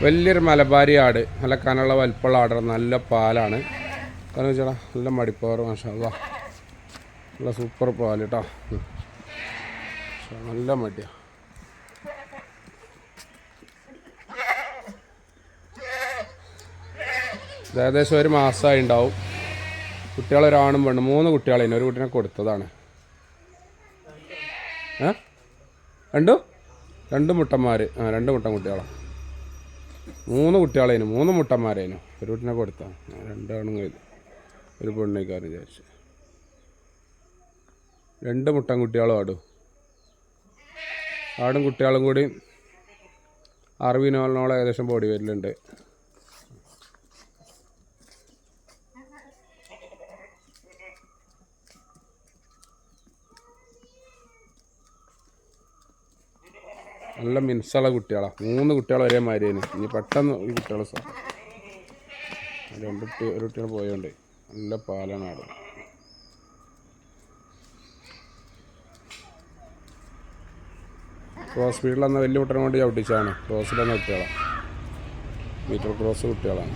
വലിയൊരു മലബാരി ആട് നല്ല കനുള്ള വലിപ്പുള്ള ആടാണ് നല്ല പാലാണ്. കാരണം വെച്ചാൽ നല്ല മടിപ്പവർ മാഷാ നല്ല സൂപ്പർ പാൽ കേട്ടോ നല്ല മടിയാ. ഇത് ഏകദേശം ഒരു മാസമായി ഉണ്ടാവും. കുട്ടികളൊരാണും വേണം മൂന്ന് കുട്ടികളെ ഒരു കുട്ടീനെ കൊടുത്തതാണ്. ഏ? രണ്ടു? രണ്ട് മുട്ടന്മാർ ആ രണ്ട് മുട്ടൻ കുട്ടികളാണ് മൂന്ന് കുട്ടികളേനു മൂന്ന് മുട്ടന്മാരേനു. ഒരു കുട്ടിനെ കൊടുത്താൽ രണ്ടാണും കയ്യിൽ. ഒരു പെണ്ണേക്കാർ വിചാരിച്ചു. രണ്ട് മുട്ടൻ കുട്ടികളും ആടും. ആടും കുട്ടികളും കൂടി അറുപതിനോളം ഏകദേശം ബോഡി വരലുണ്ട് നല്ല മിനുസുള്ള കുട്ടികളാണ് മൂന്ന് കുട്ടികൾ ഒരേ മാതിരിയാണ് ഇനി പെട്ടെന്ന് ഈ കുട്ടികൾ രണ്ട് കുട്ടി ഒരു കുട്ടികൾ പോയോണ്ട് നല്ല പാലാണ് ആട് ക്രോസ് ഫീൽഡിൽ അന്ന് വലിയ കുട്ടനെ കൊണ്ട് ചവിട്ടിച്ചാണ് ക്രോസിലെന്ന കുട്ടികളാണ് മീറ്റർ ക്രോസ് കുട്ടികളാണ്.